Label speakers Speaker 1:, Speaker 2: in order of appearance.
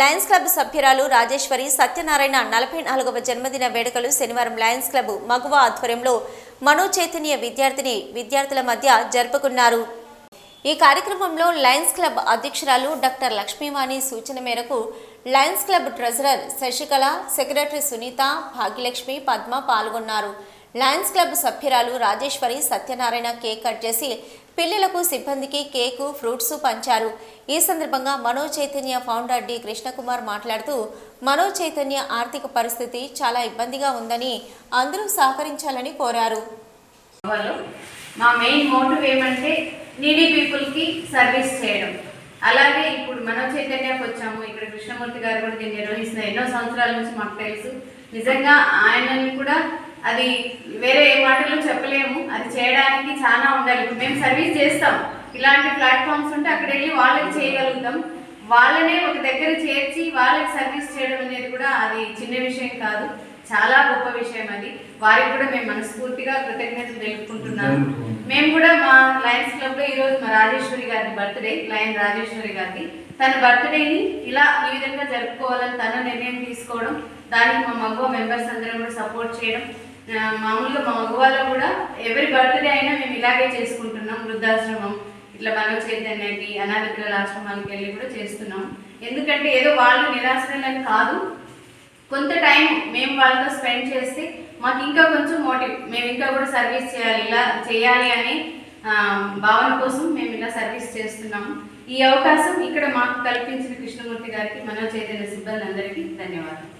Speaker 1: Lions club సభ్యురాలు రాజేశ్వరి సత్యనారాయణ నలభై నాలుగవ జన్మదిన వేడుకలు శనివారం లయన్స్ క్లబ్ మగువ ఆధ్వర్యంలో మనో చైతన్య విద్యార్థిని విద్యార్థుల మధ్య జరుపుకున్నారు. ఈ కార్యక్రమంలో లయన్స్ క్లబ్ అధ్యక్షురాలు డాక్టర్ లక్ష్మీవాణి సూచన మేరకు Lions Club treasurer Sasikala secretary Sunitha Bhagyalakshmi Padma పాల్గొన్నారు. లయన్స్ క్లబ్ సభ్యురాలు రాజేశ్వరి సత్యనారాయణ కేక్ కట్ చేసి పిల్లలకు సిబ్బందికి కేకు ఫ్రూట్స్ పంచారు. ఈ సందర్భంగా మనో చైతన్య ఫౌండర్ డి కృష్ణకుమార్ మాట్లాడుతూ మనో చైతన్య ఆర్థిక పరిస్థితి చాలా ఇబ్బందిగా ఉందని అందరూ సహకరించాలని కోరారు.
Speaker 2: మా మెయిన్ మోటివ్ ఏమంటే నీడీ పీపుల్కి సర్వీస్ చేయడం. అలాగే ఇప్పుడు మనో చైతన్యకు వచ్చాము. ఇక్కడ కృష్ణమూర్తి గారు కూడా దీన్ని నిర్వహిస్తున్న ఎన్నో సంవత్సరాల నుంచి మాకు తెలుసు. నిజంగా ఆయనని కూడా అది వేరే ఏ మాటలు చెప్పలేము. అది చేయడానికి చాలా ఉండాలి. మేము సర్వీస్ చేస్తాం. ఇలాంటి ప్లాట్ఫామ్స్ ఉంటే అక్కడ వెళ్ళి వాళ్ళకి చేయగలుగుతాం. వాళ్ళనే ఒక దగ్గర చేర్చి వాళ్ళకి సర్వీస్ చేయడం అనేది కూడా అది చిన్న విషయం కాదు. చాలా గొప్ప విషయం అది. వారికి కూడా మేము మనస్ఫూర్తిగా కృతజ్ఞతలు తెలుపుకుంటున్నాము. మేము కూడా మా లయన్స్ క్లబ్లో ఈరోజు మా రాజేశ్వరి గారి బర్త్డే లయన్ రాజేశ్వరి గారిది. తన బర్త్డేని ఇలా ఈ విధంగా జరుపుకోవాలని తన నిర్ణయం తీసుకోవడం దానికి మా మగవ మెంబర్స్ అందరం కూడా సపోర్ట్ చేయడం మామూలుగా మా మగవాళ్ళు కూడా ఎవరి బర్త్డే అయినా మేము ఇలాగే చేసుకుంటున్నాం. వృద్ధాశ్రమం ఇట్లా మనం చైతన్యకి అనాథ ఆశ్రమానికి వెళ్ళి కూడా చేస్తున్నాం. ఎందుకంటే ఏదో వాళ్ళు నిరాశ్రయాలని కాదు. కొంత టైం మేము వాళ్ళతో స్పెండ్ చేస్తే మాకు ఇంకా కొంచెం మోటివ్ మేము ఇంకా కూడా సర్వీస్ చేయాలి ఇలా చేయాలి అనే భావన కోసం మేము ఇలా చేస్తున్నాం. చేస్తున్నాము ఈ అవకాశం ఇక్కడ మాకు కల్పించిన కృష్ణమూర్తి గారికి మనో చైతన్య సిబ్బంది అందరికీ ధన్యవాదాలు.